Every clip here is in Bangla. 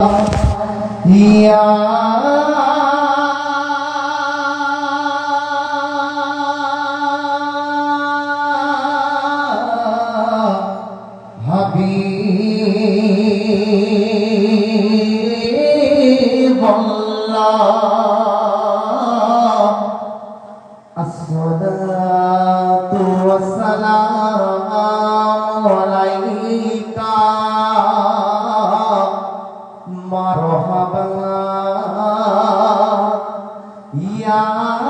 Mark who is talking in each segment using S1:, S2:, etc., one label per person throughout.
S1: Yeah. مرحبا يا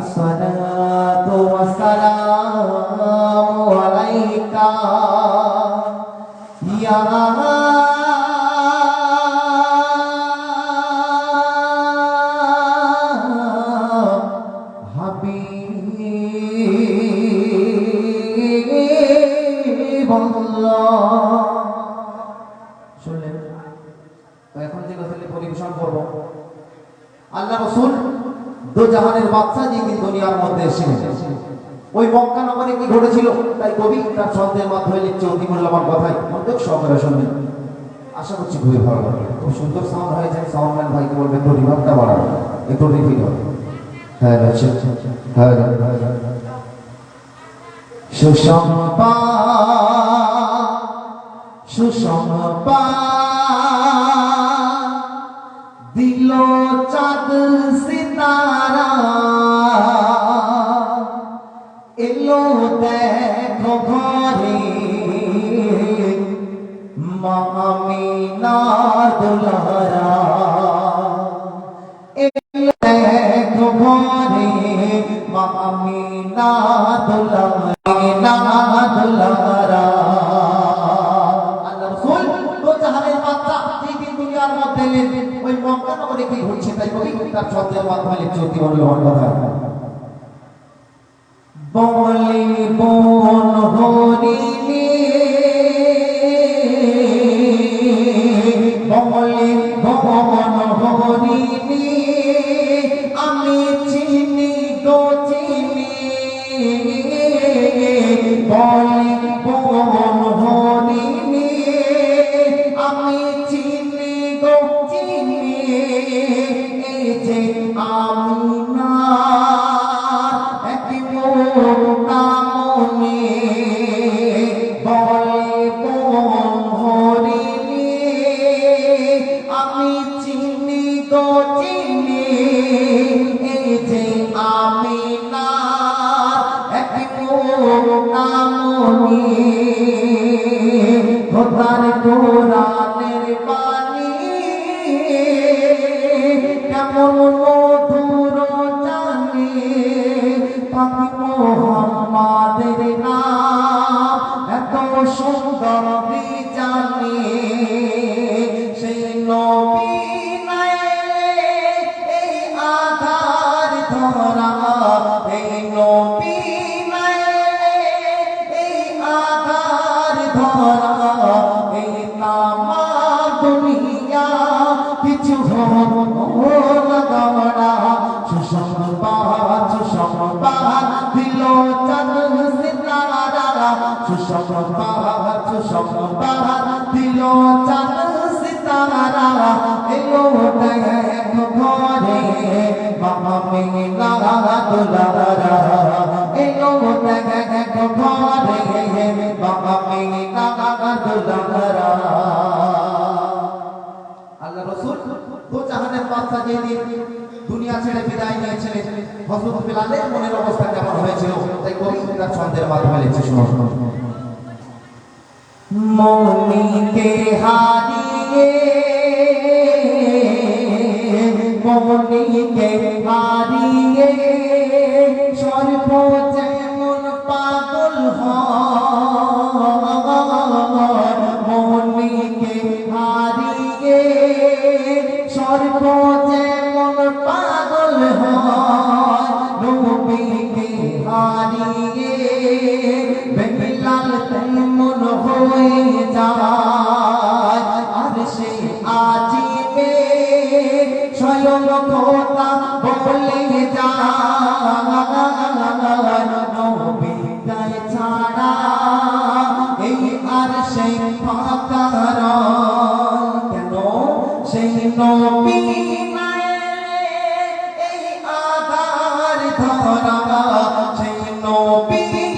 S1: الصلاة والسلام عليك يا হাবিবাল্লাহ শুনলেন তো এখন যে গজলটি পরিবেশন করব আল্লাহ রসুল দু জাহানের বাচ্চা যিনি দুনিয়ার মধ্যে এসেছিলেন ওই মক্কা নগরে কি ঘটেছিল তাই কবি তার ছন্দের মাধ্যমে লিখছে অতি মূল্যবান কথাই মনোযোগ সহকারে শুনবেন আশা করছি খুবই ভালো লাগবে খুব সুন্দর সাউন্ড হয়েছে সাউন্ডম্যান ভাইকে বলবে একটু রিভাবটা বাড়াবে একটু রিপিট হবে হ্যাঁ আচ্ছা হ্যাঁ সুসম্পা সুসম্পা দিল চাঁদ সিতারা এলো দেখো ঘরে মামিনা দুলারা। এলো দেখো ঘরে মামিনা দুলারা। শব্দের মাধ্যমে লিখছে অতি মূল্যবান কথা। বলি বন আমি সুসংবাদ দিল চাঁদ সিতারা সুসংবাদ সুসংবাদ দিল চাঁদ সিতারা এলো দেখ ঘরে মামা মেলা দুলারা। হযরত বিলালের মনের অবস্থা কেমন হয়েছিল? তাই কবি তার ছন্দের মাধ্যমে লিখছে শুনো মনিকে হারিয়ে মনিকে হারিয়ে ഹാരിയേ নবী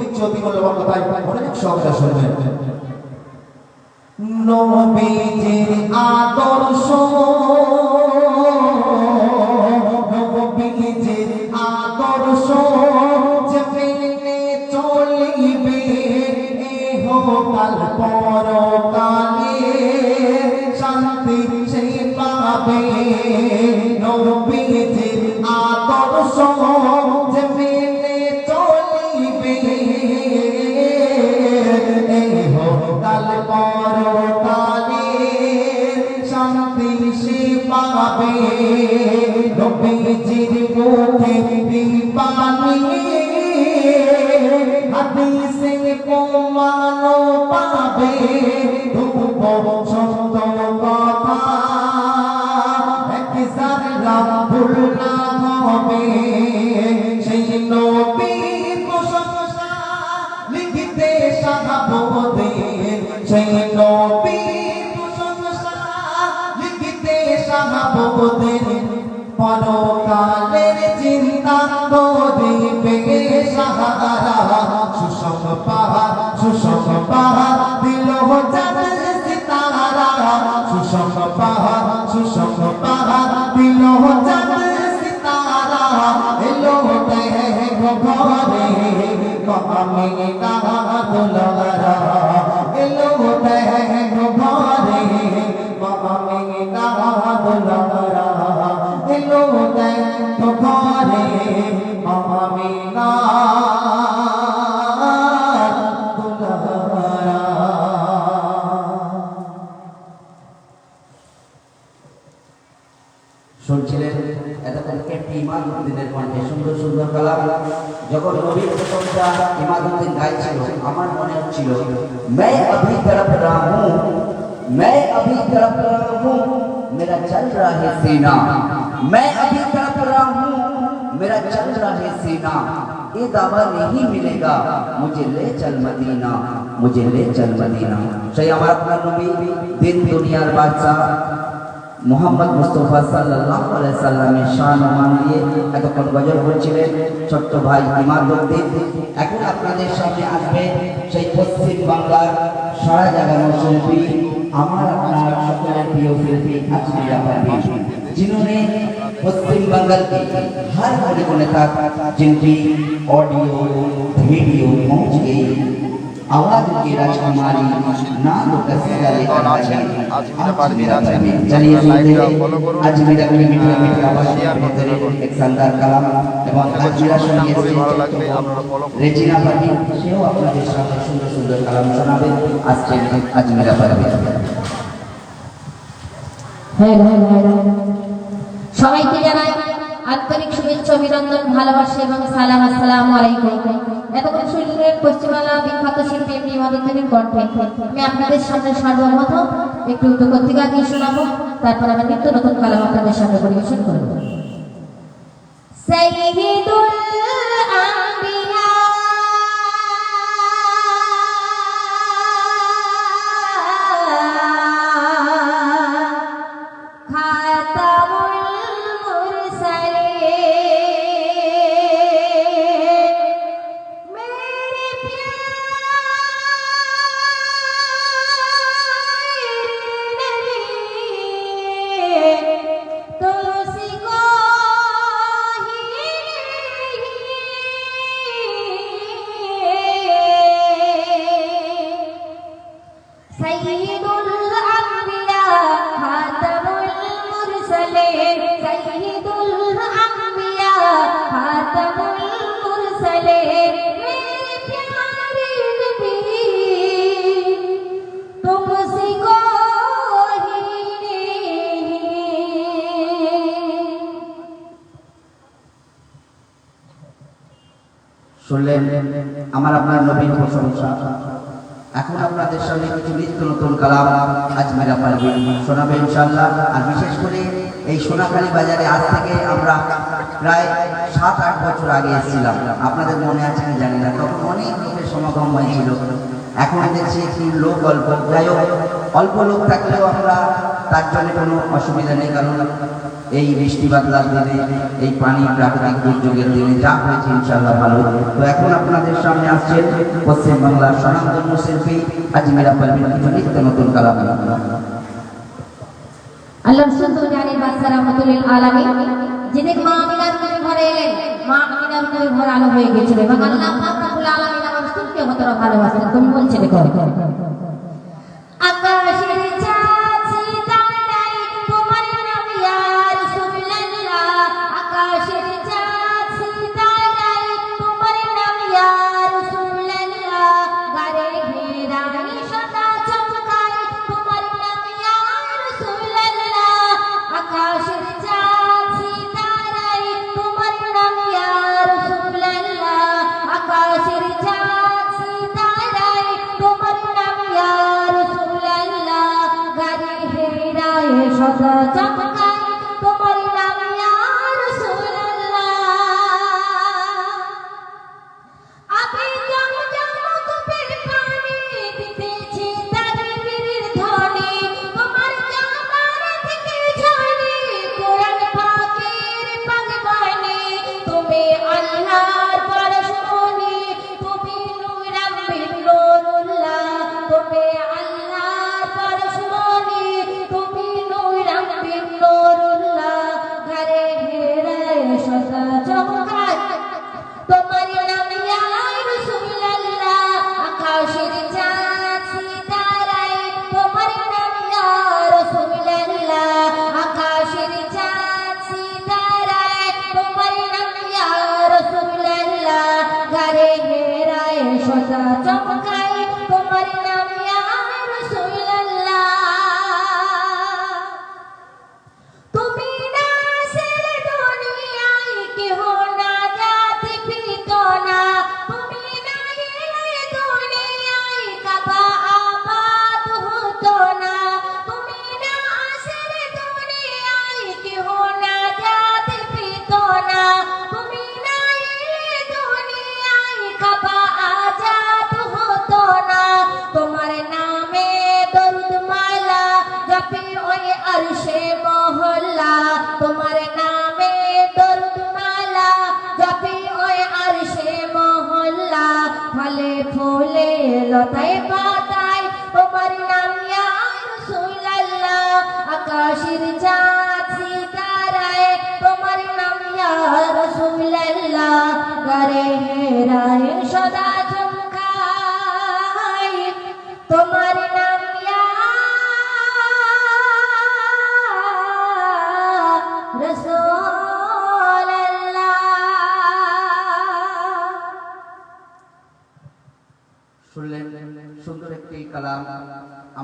S1: দিচ্ছে অতি মূল্যবান কথায় মনোযোগ সহকারে শুনবেন নবীজির আদর্শ নবীজির আদর্শ চলিবে এহ কাল পরকালে পাবে সারা
S2: এতক্ষণ একটি ইমাদুদ্দিনের কণ্ঠে সুন্দর সুন্দর কালাম যখন নবীর প্রশংসা ইমাদুদ্দিন গাইছিল আমার মনে হচ্ছিল मैं अभी तड़प रहा हूँ मैं अभी तड़प रहा हूँ मेरा चल रहा है सीना मैं अभी तड़प रहा हूँ मेरा चल रहा है सीना ये दावा नहीं मिलेगा मुझे ले चल मदीना मुझे ले चल मदीना সেই আমার আপনার নবী দিন দুনিয়ার বাদশা মোহাম্মদ মুস্তফা সাল্লাল্লাহু আলাইহি সাল্লামের শান ও মান দিয়ে এতক্ষণ গজল করেছিলেন ছোট্ট ভাই ইমাদউদ্দিন এখন আপনাদের সামনে আসবে সেই পশ্চিম বাংলার সারা জাগানো শিল্পী আমার আপনার সকলের প্রিয় শিল্পী আজমিরা পারভীন जिन्होंने पश्चिम बंगाल के हर कोने कोने तक जिनकी ऑडियो वीडियो पहुंच गई आवाज की राजकुमारी नाम कसीदा लेकर
S3: आज
S2: आई
S3: मेरा पारवीन
S2: आज
S3: आज
S2: मेरा चलिए
S3: लाइक
S2: सुनते
S3: करो,
S2: हैं
S3: follow करो,
S2: आज मेरा की मीठा मीठा आवाज
S3: शेयर করতে
S2: ভেতরে
S3: থাকুন।
S2: এক শানদার কালাম এবং আজ মেরা সঙ্গে
S3: খুবই
S2: এসেছে
S3: ভালো লাগবে, আপনারা follow করুন।
S2: রেজিনা পাটি সেও আপনাদের সাথে সুন্দর সুন্দর কালাম শোনাবে আজকে আজ মেরা পারবে
S4: হ্যাঁ হ্যাঁ হ্যাঁ সবাইকে জানাই আন্তরিক শুভেচ্ছা অভিনন্দন ভালোবাসা এবং সালাম, আসসালাম আলাইকুম। এতক্ষণ শুনলেন পশ্চিমবাংলা বিখ্যাত শিল্পী এমনি মদনের কণ্ঠে। আমি আপনাদের সামনে সর্বপ্রথম একটু কর্তিকা গিয়ে শোনাবো। তারপর আমার নিত্য নতুন কালাম আপনাদের সামনে পরিবেশন করব।
S2: শুনলেন, আমার আপনার নবীন প্রশংসা। এখন আপনাদের সামনে কিছু নিত্য নতুন কালাম আজমেরা পারবে। শোনাবে ইনশাল্লাহ আর বিশেষ করে এই সোনাখালী বাজারে আজ থেকে আমরা প্রায় সাত, আট বছর আগে এসেছিলাম। আপনাদের মনে আছে কি জানি না, তখন অনেক লোকের সমাগম হয়েছিল। এখন দেখছি একটু লোক অল্প। যাই অল্প লোক থাকলেও আমরা তার জন্য কোনো অসুবিধা নেই, কারণ এই বৃষ্টি বাদলার দিনে, এই পানি প্রাকৃতিক দুর্যোগের দিনে যা হয়েছে ইনশাল্লাহ ভালো। তো এখন আপনাদের সামনে আসছেন পশ্চিম বাংলার স্বনামধন্য শিল্পী আজমিরা পারবেন কিছু নিত্য নতুন কালাম।
S4: আল্লাহ তো জানেন বাদশাহ রহমতুল্লিল আলামিন, যেদিন মা আমিনার নবী ঘরে এলেন, মা আমিনার নবী ঘর আলো হয়ে গেছিল এবং আল্লাহ পাক আলামিন আমার ভালোবাসেন তুমি বলছে দেখো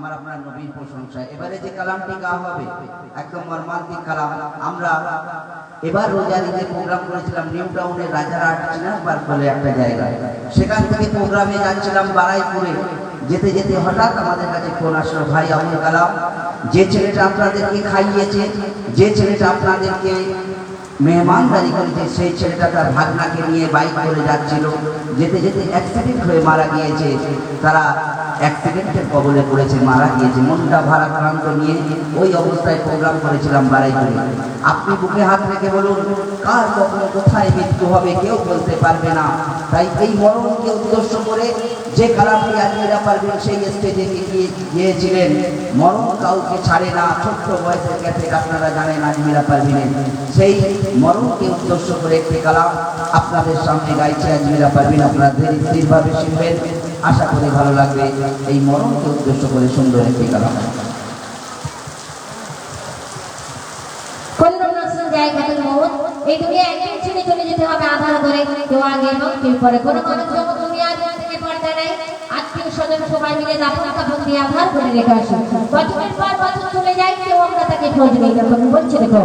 S2: আমার আপনার নবীর প্রশংসা এবারে যে কালামটি গাওয়া হবে, একদম মর্মান্তিক কালাম। আমরা এবার রোজার ঈদের প্রোগ্রাম করেছিলাম নিউ টাউনের রাজারহাট চিনারপার বলে একটা জায়গা সেখান থেকে প্রোগ্রামে যাচ্ছিলাম বারাইপুরে। যেতে যেতে হঠাৎ আমাদের কাছে ফোন আসলো, ভাই, আবুল কালাম, যে ছেলেটা আপনাদেরকে খাইয়েছে, যে ছেলেটা আপনাদেরকে মেহমানদারি করেছে, সেই ছেলেটা তার ভাগনাকে নিয়ে বাইক করে যাচ্ছিল। যেতে যেতে অ্যাক্সিডেন্ট হয়ে মারা গিয়েছে। তারা অ্যাক্সিডেন্টের কবলে পড়েছে, মারা গিয়েছে। মনটা ভারাক্রান্ত নিয়ে ওই অবস্থায় প্রোগ্রাম করেছিলাম বাড়াই করে আপনি বুকে হাত রেখে বলুন, কার কখন কোথায় মৃত্যু হবে কেউ বলতে পারবে না। তাই এই মরণকে উদ্দেশ্য করে যে কালামটি আজমেরা পারবেন সেই স্টেজে গিয়ে গিয়েছিলেন। মরণ কাউকে ছাড়ে না, ছোট্ট বয়সের কাছে আপনারা জানেন আজমেরা পারবেন সেই মরণকে উদ্দেশ্য করে একটি কালাম আপনাদের সামনে গাইছে আজমেরা পারবেন আপনারা স্থিরভাবে শুনবেন। আশা করি ভালো লাগবে। এই মরণকে উদ্দেশ্য করে সুন্দর একটি কালাম
S4: কোন নসল জায়গাতে মত এই দুনিয়া একদিন ছেড়ে চলে যেতে হবে আধার করে কেউ আগে পরে। পর্দা স্বজন সবাই মিলে রেখে আসি। আমরা তাকে খোঁজ নেই। বলছে, দেখো